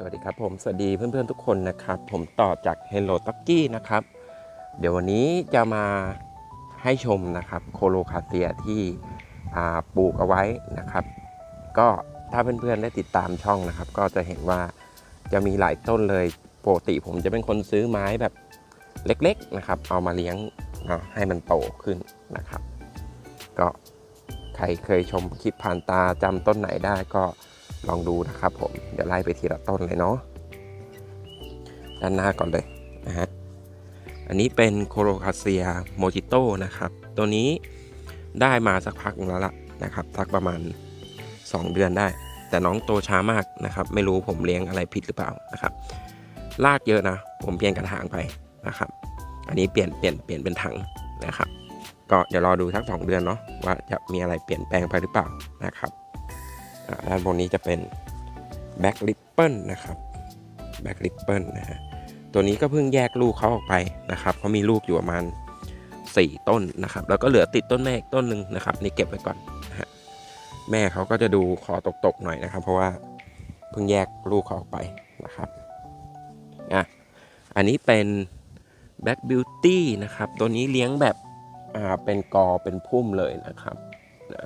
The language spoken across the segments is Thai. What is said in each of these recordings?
สวัสดีครับผมสวัสดีเพื่อนๆทุกคนนะครับ ผมต่อจาก Hello t o k กี้นะครับ เดี๋ยววันนี้จะมาให้ชมนะครับโคโลคาเซียที่ปลูกเอาไว้นะครับ ก็ถ้าเพื่อนๆได้ติดตามช่องนะครับ ก็จะเห็นว่าจะมีหลายต้นเลยปกติผมจะเป็นคนซื้อไม้แบบเล็กๆนะครับ เอามาเลี้ยงให้มันโตขึ้นนะครับ ก็ใครเคยชมคลิปผ่านตาจำต้นไหนได้ก็ ลองดูนะครับผมเดี๋ยวไล่ไปทีละต้นเลยเนาะด้านหน้าก่อนเลยนะฮะอันนี้เป็นโคโรคาเซียโมจิโต้นะครับตัวนี้ได้มาสักพักแล้วล่ะนะครับสักประมาณ 2 เดือนได้ แต่น้องโตช้ามากนะครับ ไม่รู้ผมเลี้ยงอะไรผิดหรือเปล่านะครับลากเยอะนะ ผมเปลี่ยนกระถางไปนะครับ อันนี้เปลี่ยนเปลี่ยนเปลี่ยนเป็นถังนะครับ ก็เดี๋ยวรอดูสักสองเดือนเนาะว่าจะมีอะไรเปลี่ยนแปลงไปหรือเปล่านะครับ ด้านบนนี้จะเป็นแบ็กลิปเปิลนะครับแบ็กลิปเปิลนะฮะตัวนี้ก็เพิ่งแยกลูกเขาออกไปนะครับเขามีลูกอยู่ประมาณ 4 ต้นนะครับ แล้วก็เหลือติดต้นแม่อีกต้นหนึ่งนะครับ นี่เก็บไว้ก่อนนะฮะแม่เขาก็จะดูคอตกๆหน่อยนะครับ เพราะว่าเพิ่งแยกลูกเขาออกไปนะครับอะอันนี้เป็น Black Beauty นะครับ ตัวนี้เลี้ยงแบบอ่าเป็นกอเป็นพุ่มเลยนะครับนะ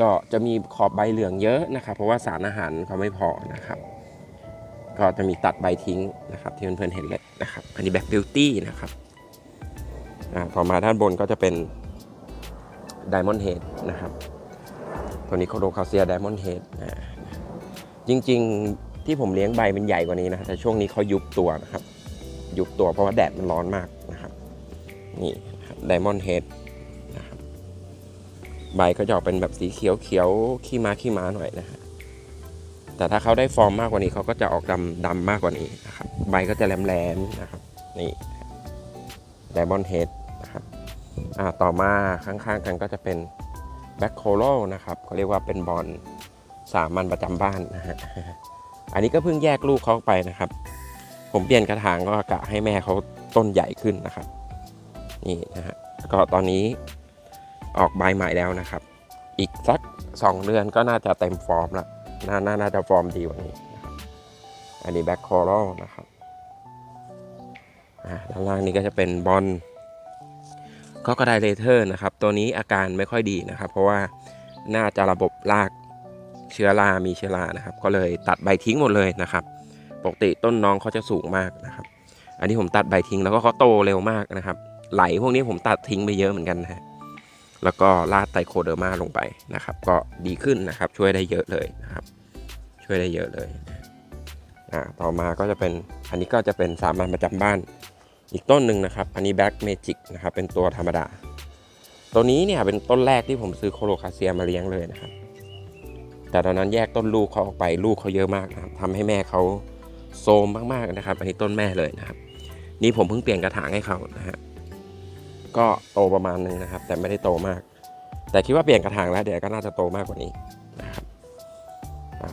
ก็จะมีขอบใบเหลืองเยอะนะครับ เพราะว่าสารอาหารเขาไม่พอนะครับ ก็จะมีตัดใบทิ้งนะครับ ที่เพื่อนๆเห็นเลยนะครับ อันนี้ Black Beauty นะครับอ่าต่อมาด้านบนก็จะเป็น Diamond Head นะครับ ตัวนี้โคโดคาเซีย Diamond Head นะจริงๆที่ผมเลี้ยงใบมันใหญ่กว่านี้นะแต่ช่วงนี้เขายุบตัวนะครับ ยุบตัวเพราะว่าแดดมันร้อนมากนะครับ นี่ไดมอนด์เฮด ใบก็จะออกเป็นแบบสีเขียวเขียวขี้ม้าขี้ม้าหน่อยนะฮะแต่ถ้าเขาได้ฟอร์มมากกว่านี้เขาก็จะออกดำดำมากกว่านี้นะครับใบก็จะแหลมๆนะครับนี่ไดมอนด์เฮดนะครับอ่าต่อมาข้างๆกันก็จะเป็นแบ็คโคโลนะครับเขาเรียกว่าเป็นบอลสามัญประจำบ้านนะฮะอันนี้ก็เพิ่งแยกลูกเขาไปนะครับ ผมเปลี่ยนกระถางก็กะให้แม่เขาต้นใหญ่ขึ้นนะครับ นี่นะฮะแล้วก็ตอนนี้ ออกใบใหม่แล้วนะครับ อีกสัก 2 เดือนก็น่าจะเต็มฟอร์มละนานาน่าจะฟอร์มดีกว่านี้ อันนี้แบ็คคอรัลนะครับด้านล่างนี้ก็จะเป็นบอลก็กระไดเลเทอร์นะครับ ตัวนี้อาการไม่ค่อยดีนะครับ เพราะว่าน่าจะระบบรากเชื้อรา มีเชื้อรานะครับ ก็เลยตัดใบทิ้งหมดเลยนะครับ ปกติต้นน้องเขาจะสูงมากนะครับ อันนี้ผมตัดใบทิ้งแล้วก็เขาโตเร็วมากนะครับ ไหลพวกนี้ผมตัดทิ้งไปเยอะเหมือนกันนะฮะ แล้วก็ลาดไตโคเดอร์มาลงไปนะครับ ก็ดีขึ้นนะครับช่วยได้เยอะเลยนะครับ ช่วยได้เยอะเลยอ่าต่อมาก็จะเป็นอันนี้ก็จะเป็นสามัญประจำบ้าน อีกต้นหนึ่งนะครับ อันนี้แบ็กเมจิกนะครับเป็นตัวธรรมดา ตัวนี้เนี่ยเป็นต้นแรกที่ผมซื้อโคโลคาเซียมาเลี้ยงเลยนะครับ แต่ตอนนั้นแยกต้นลูกเขาออกไปลูกเขาเยอะมากนะครับทำให้แม่เขาโซมมากๆนะครับ อันนี้ต้นแม่เลยนะครับ นี่ผมเพิ่งเปลี่ยนกระถางให้เขานะฮะ ก็โตประมาณนึงนะครับ แต่ไม่ได้โตมาก แต่คิดว่าเปลี่ยนกระถางแล้วเดี๋ยวก็น่าจะโตมากกว่านี้นะครับ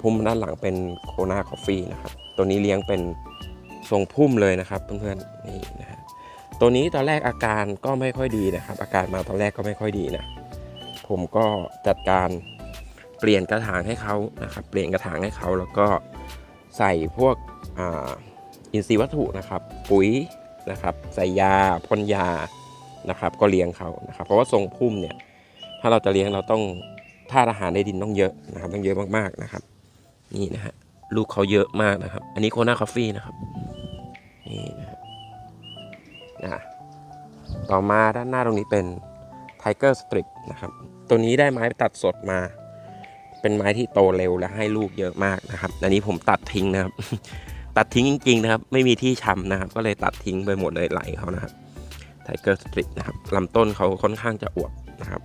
พุ่มด้านหลังเป็นโคนาคอฟฟี่นะครับ ตัวนี้เลี้ยงเป็นทรงพุ่มเลยนะครับเพื่อนๆนี่นะฮะตัวนี้ตอนแรกอาการก็ไม่ค่อยดีนะครับ อาการมาตอนแรกก็ไม่ค่อยดีนะผมก็จัดการเปลี่ยนกระถางให้เขานะครับ เปลี่ยนกระถางให้เขาแล้วก็ใส่พวกออินทรีย์วัตถุนะครับ ปุ๋ยนะครับ ใส่ยาพ่นยา นะครับ ก็เลี้ยงเขานะครับ เพราะว่าทรงพุ่มเนี่ย ถ้าเราจะเลี้ยงเราต้องธาตุอาหารในดินต้องเยอะนะครับ ต้องเยอะมากๆนะครับ นี่นะฮะลูกเขาเยอะมากนะครับ อันนี้โคนาคอฟฟี่นะครับ นี่นะฮะอะต่อมาด้านหน้าตรงนี้เป็นไทเกอร์สตริปนะครับ ตัวนี้ได้ไม้ตัดสดมา เป็นไม้ที่โตเร็วและให้ลูกเยอะมากนะครับ อันนี้ผมตัดทิ้งนะครับ ตัดทิ้งจริงๆนะครับ ไม่มีที่ชำนะครับ ก็เลยตัดทิ้งไปหมดเลยไหลเขานะครับ ไทเกอร์สตริปนะครับลำต้นเขาค่อนข้างจะอวบนะครับ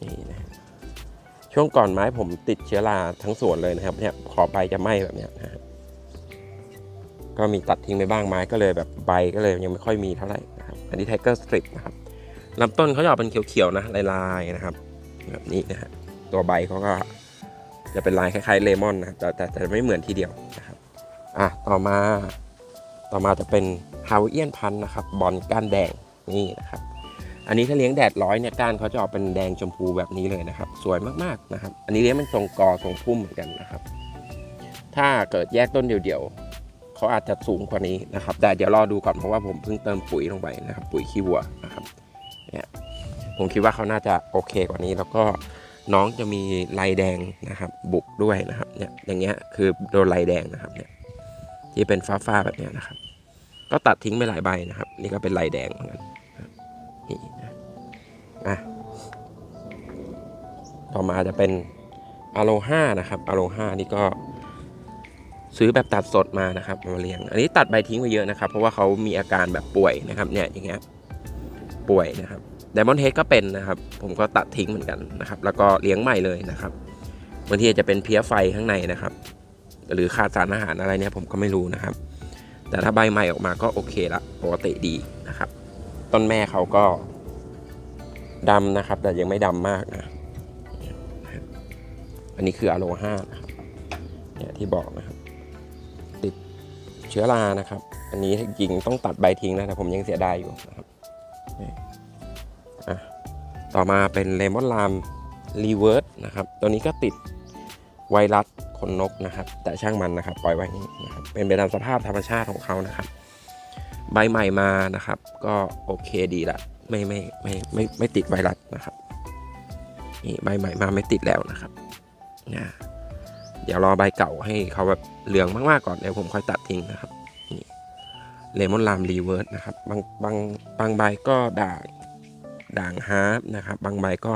นี่นะช่วงก่อนไม้ผมติดเชื้อราทั้งสวนเลยนะครับเนี่ยขอบใบจะไหม้แบบเนี้ยนะก็มีตัดทิ้งไปบ้างไม้ก็เลยแบบใบก็เลยยังไม่ค่อยมีเท่าไหร่นะครับอันนี้ไทเกอร์สตริปนะครับลำต้นเขาจะออกเป็นเขียวๆนะลายๆนะครับ แบบนี้นะฮะตัวใบเขาก็จะเป็นลายคล้ายๆเลมอนนะแต่แต่แต่ไม่เหมือนทีเดียวนะครับอะต่อมาต่อมาจะเป็น ฮาวเอียนพันธุ์นะครับบอลก้านแดงนี่นะครับ อันนี้ถ้าเลี้ยงแดดร้อยเนี่ยก้านเขาจะออกเป็นแดงชมพูแบบนี้เลยนะครับ สวยมากๆนะครับ อันนี้เลี้ยงเป็นทรงกอทรงพุ่มเหมือนกันนะครับ ถ้าเกิดแยกต้นเดี่ยวๆเขาอาจจะสูงกว่านี้นะครับ แต่เดี๋ยวรอดูก่อนเพราะว่าผมเพิ่งเติมปุ๋ยลงไปนะครับ ปุ๋ยขี้วัวนะครับเนี่ยผมคิดว่าเขาน่าจะโอเคกว่านี้แล้วก็น้องจะมีลายแดงนะครับ บุกด้วยนะครับเนี่ยอย่างเงี้ยคือโดนลายแดงนะครับเนี่ยที่เป็นฟ้าๆแบบเนี้ยนะครับ ก็ตัดทิ้งไปหลายใบนะครับ นี่ก็เป็นลายแดงเหมือนกันนี่นะอะต่อมาจะเป็นอะโลห้านะครับอะโลห้านี่ก็ซื้อแบบตัดสดมานะครับมาเลี้ยง อันนี้ตัดใบทิ้งไปเยอะนะครับ เพราะว่าเขามีอาการแบบป่วยนะครับเนี่ยอย่างเงี้ยป่วยนะครับไดมอนเฮดก็เป็นนะครับ ผมก็ตัดทิ้งเหมือนกันนะครับ แล้วก็เลี้ยงใหม่เลยนะครับบางทีอาจจะเป็นเพี้ยไฟข้างในนะครับ หรือขาดสารอาหารอะไรเนี่ยผมก็ไม่รู้นะครับ แต่ถ้าใบใหม่ออกมาก็โอเคละปกติดีนะครับ ต้นแม่เขาก็ดำนะครับ แต่ยังไม่ดำมากนะอันนี้คืออะโลห้านะครับเนี่ยที่บอกนะครับ ติดเชื้อรานะครับ อันนี้จริงต้องตัดใบทิ้งนะแต่ผมยังเสียดายอยู่นะครับต่อมาเป็นเลมอนลามรีเวิร์สนะครับ ตัวนี้ก็ติดไวรัส ขนนกนะครับ แต่ช่างมันนะครับ ปล่อยไว้นี้นะครับเป็นไปตามสภาพธรรมชาติของเขานะครับ ใบใหม่มานะครับ ก็โอเคดีละไม่ไม่ไม่ไม่ไม่ติดไวรัสนะครับนี่ใบใหม่มาไม่ติดแล้วนะครับนะเดี๋ยวรอใบเก่าให้เขาแบบเหลืองมากๆก่อนเดี๋ยวผมค่อยตัดทิ้งนะครับนี่เลมอนลามรีเวิร์สนะครับบางบางบางใบก็ด่างด่างฮาร์ปนะครับ บางใบก็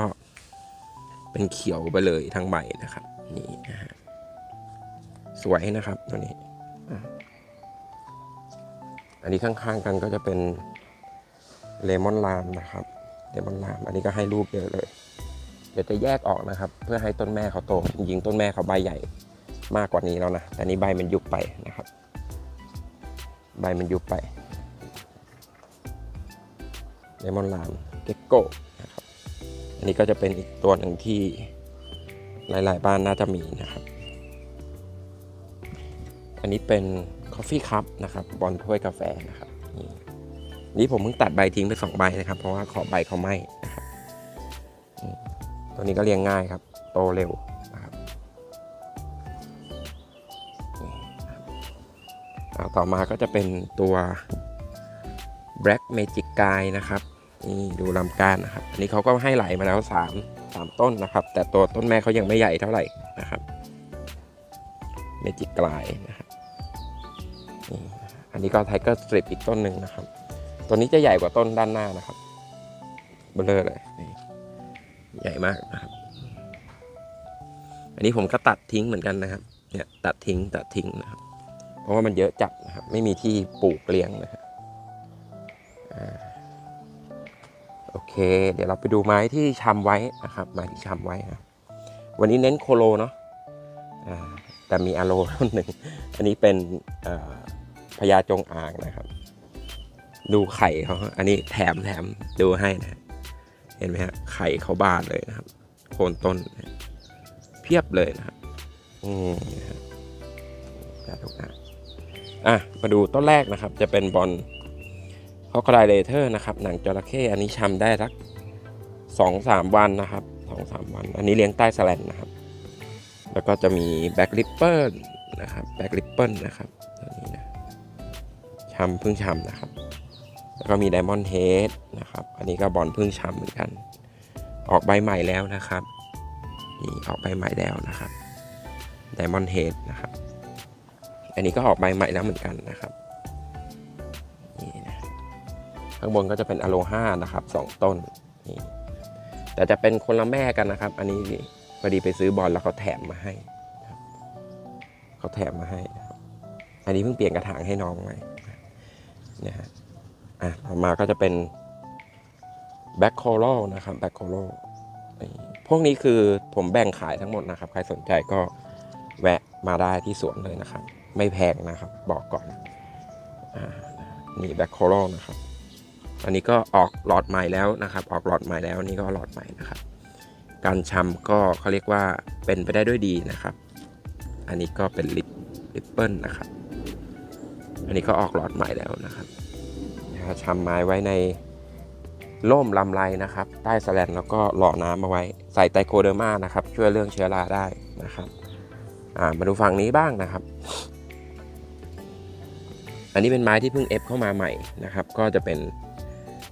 เป็นเขียวไปเลยทั้งใบนะครับ นี่นะฮะ สวยนะครับตัวนี้ อันนี้ข้างๆกันก็จะเป็นเลมอนลามนะครับเลมอนลาม อันนี้ก็ให้รูปเยอะเลย เดี๋ยวจะแยกออกนะครับ เพื่อให้ต้นแม่เขาโตจริงๆต้นแม่เขาใบใหญ่มากกว่านี้แล้วนะ แต่นี้ใบมันยุบไปนะครับ ใบมันยุบไปเลมอนลามเกกโก้นะครับ อันนี้ก็จะเป็นอีกตัวหนึ่งที่หลาย ๆ บ้านน่าจะมีนะครับ อันนี้เป็น Coffee Cup นะครับบอลถ้วยกาแฟนะครับนี่ผมเพิ่งตัดใบทิ้งไปสองใบนะครับ เพราะว่าขอบใบเขาไหม้นะครับตัวนี้ก็เลี้ยงง่ายครับ โตเร็วนะครับนี่นะครับอ่าต่อมาก็จะเป็นตัว Black Magic Guy นะครับนี่ดูลำก้านนะครับอันนี้เขาก็ให้ไหลมาแล้ว 3 3 ต้นนะครับ แต่ตัวต้นแม่เขายังไม่ใหญ่เท่าไหร่นะครับ Magic Guy นะครับนี่นะฮะ อันนี้ก็ไทเกอร์สตริปอีกต้นหนึ่งนะครับ ตัวนี้จะใหญ่กว่าต้นด้านหน้านะครับเบลเลอร์เลยใหญ่มากนะครับ อันนี้ผมก็ตัดทิ้งเหมือนกันนะครับ เนี่ยตัดทิ้งตัดทิ้งนะครับ เพราะว่ามันเยอะจัดนะครับ ไม่มีที่ปลูกเลี้ยงนะครับอโอเค เดี๋ยวเราไปดูไม้ที่ชำไว้นะครับ ไม้ที่ชำไว้นะวันนี้เน้นโคโลเนาะ แต่มีอะโลต้นหนึ่ง อันนี้เป็นพญาจงอางนะครับ ดูไข่เขาอันนี้แถมแถมดูให้นะ เห็นไหมฮะไข่เขาบานเลยนะครับ โคนต้นนะเพียบเลยนะครับ อืมพญาจงอางอะมาดูต้นแรกนะครับ จะเป็นบอลฮอกไกเลเทอร์นะครับ หนังจระเข้อันนี้ชำได้สักสองสามวันนะครับสองสามวัน อันนี้เลี้ยงใต้สแลนนะครับ แล้วก็จะมีแบ็กลิปเปิลนะครับแบ็กลิปเปิลนะครับตัวนี้นะชำพึ่งชำนะครับ แล้วก็มีไดมอนด์เฮดนะครับ อันนี้ก็บอลพึ่งชำเหมือนกัน ออกใบใหม่แล้วนะครับนี่ออกใบใหม่แล้วนะครับไดมอนด์เฮดนะครับ อันนี้ก็ออกใบใหม่แล้วเหมือนกันนะครับนี่นะข้างบนก็จะเป็นอะโลฮานะครับสองต้นนี่แต่จะเป็นคนละแม่กันนะครับ อันนี้ พอดีไปซื้อบอลแล้วเขาแถมมาให้เขาแถมมาให้ อันนี้เพิ่งเปลี่ยนกระถางให้น้องไว้นะฮะอะต่อมาก็จะเป็นแบ็คโคโลนะครับแบ็คโคโลพวกนี้คือผมแบ่งขายทั้งหมดนะครับ ใครสนใจก็แวะมาได้ที่สวนเลยนะครับ ไม่แพงนะครับ บอกก่อนอ่านี่แบ็คโคโลนะครับ อันนี้ก็ออกหลอดใหม่แล้วนะครับ ออกหลอดใหม่แล้วนี่ก็หลอดใหม่นะครับ การชำก็เขาเรียกว่าเป็นไปได้ด้วยดีนะครับ อันนี้ก็เป็นลิปลิปเปิลนะครับ อันนี้ก็ออกหลอดใหม่แล้วนะครับนะฮะชำไม้ไว้ในร่มลำไรนะครับ ใต้สแลนแล้วก็หล่อน้ำเอาไว้ ใส่ไตโคเดอร์มานะครับ ช่วยเรื่องเชื้อราได้นะครับามาดูฝั่งนี้บ้างนะครับ อันนี้เป็นไม้ที่เพิ่งเอฟเข้ามาใหม่นะครับ ก็จะเป็น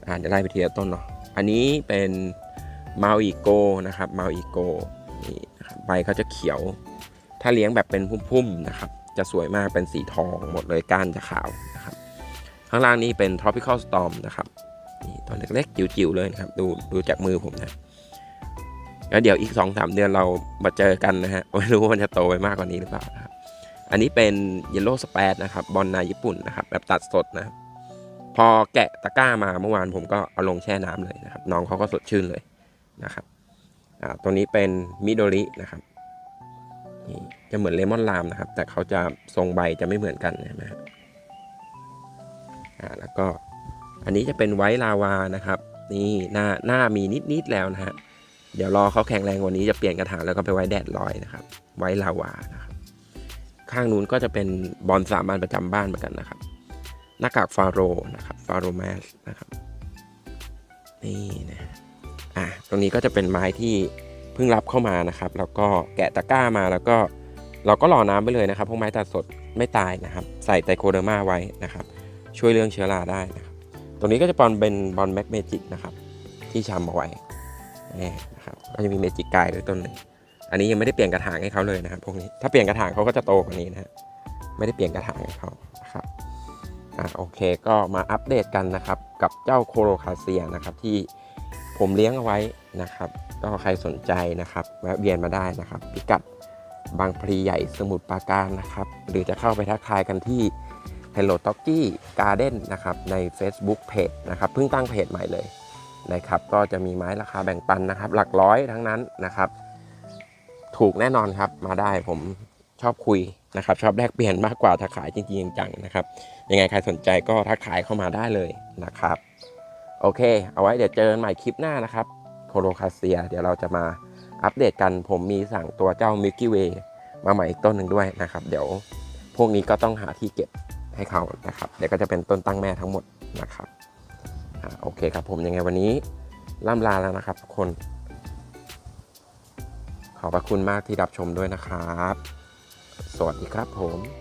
อ่าจะไล่ไปทีละต้นเนาะ อันนี้เป็น มาอีโกนะครับมาอีโกนี่นะครับใบเขาจะเขียว ถ้าเลี้ยงแบบเป็นพุ่มๆนะครับ จะสวยมากเป็นสีทองหมดเลยก้านจะขาวนะครับ ข้างล่างนี้เป็น tropical storm นะครับนี่ต้นเล็กๆจิ๋วๆเลยนะครับ ดูดูจากมือผมนะแล้วเดี๋ยวอีก 2-3 เดือนเรามาเจอกันนะฮะไม่รู้ว่ามันจะโตไปมากกว่านี้หรือเปล่านะครับอันนี้เป็น yellow spad นะครับบอลนาญี่ปุ่นนะครับ แบบตัดสดนะพอแกะตะกร้ามาเมื่อวานผมก็เอาลงแช่น้ำเลยนะครับ น้องเขาก็สดชื่นเลย นะครับอ่าตัวนี้เป็นมิโดรินะครับนี่จะเหมือนเลมอนลามนะครับ แต่เขาจะทรงใบจะไม่เหมือนกันนะฮะอ่าแล้วก็อันนี้จะเป็นไวท์ลาวานะครับ นี่หน้าหน้ามีนิด ๆ แล้วนะฮะเดี๋ยวรอเขาแข็งแรงกว่านี้จะเปลี่ยนกระถางแล้วก็ไปไว้แดดลอยนะครับ ไวลาวานะครับข้างนู้นก็จะเป็นบอลสามัญประจำบ้านเหมือนกันนะครับ หน้ากากฟาโรนะครับฟาโรแมสนะครับ นี่นะ อะตรงนี้ก็จะเป็นไม้ที่เพิ่งรับเข้ามานะครับ แล้วก็แกะตะกร้ามาแล้วก็เราก็รอน้ำไปเลยนะครับพวกไม้ตัดสดไม่ตายนะครับ ใส่ไตโคเดอร์มาไว้นะครับ ช่วยเรื่องเชื้อราได้นะครับตรงนี้ก็จะปอนเป็นบอลแมกเมจิกนะครับ ที่ชำเอาไว้นี่นะครับก็จะมีเมจิกกายด้วยต้นหนึ่งอันนี้ยังไม่ได้เปลี่ยนกระถางให้เขาเลยนะครับพวกนี้ถ้าเปลี่ยนกระถางเขาก็จะโตกว่านี้นะฮะไม่ได้เปลี่ยนกระถางให้เขานะครับอ่าโอเคก็มาอัปเดตกันนะครับ กับเจ้าโคโรคาเซียนะครับที่ ผมเลี้ยงเอาไว้นะครับ ก็ใครสนใจนะครับแวะเวียนมาได้นะครับ พิกัดบางพลีใหญ่สมุทรปราการนะครับ หรือจะเข้าไปทักทายกันที่ Hello t o k i Garden นะครับใน Facebook Page นะครับเพิ่งตั้งเพจใหม่เลยนะครับ ก็จะมีไม้ราคาแบ่งปันนะครับ หลักร้อยทั้งนั้นนะครับ ถูกแน่นอนครับมาได้ผมชอบคุยนะครับ ชอบแลกเปลี่ยนมากกว่าถ้าขายจริงๆจังๆนะครับ ยังไงใครสนใจก็ทักขายเข้ามาได้เลยนะครับ โอเค เอาไว้เดี๋ยวเจอกันใหม่คลิปหน้านะครับโคโลคาเซีย เดี๋ยวเราจะมาอัปเดตกันผมมีสั่งตัวเจ้า Milky Way มาใหม่อีกต้นหนึ่งด้วยนะครับ เดี๋ยวพวกนี้ก็ต้องหาที่เก็บให้เขานะครับ เดี๋ยวก็จะเป็นต้นตั้งแม่ทั้งหมดนะครับโอเคครับผมยังไงวันนี้ล่ำลาแล้วนะครับทุกคน ขอบพระคุณมากที่รับชมด้วยนะครับ สวัสดีครับผม